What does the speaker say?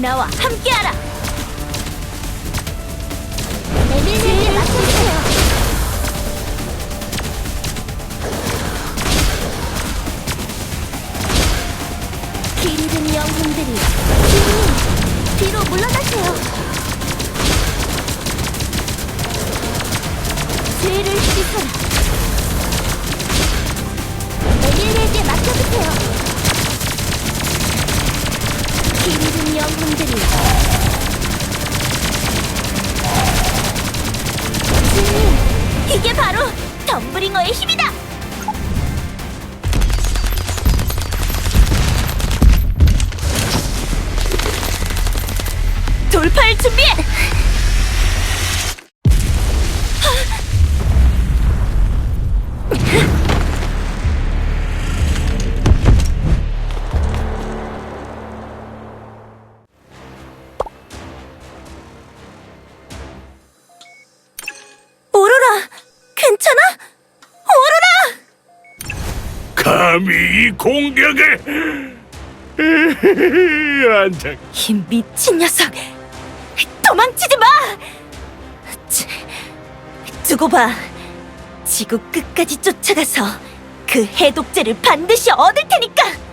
나와 함께하라. 길 잃은 영웅들이 주님 뒤로 물러나세요. 죄를 씻어라. 에밀리에게 맞춰주세요. 길 잃은 영웅들이 주님 이게 바로 덤브링어의 힘이다. 돌파할 준비해. 감히 이 공격에 안장 이 미친 녀석! 도망치지 마! 치, 두고 봐. 지구 끝까지 쫓아가서 그 해독제를 반드시 얻을 테니까!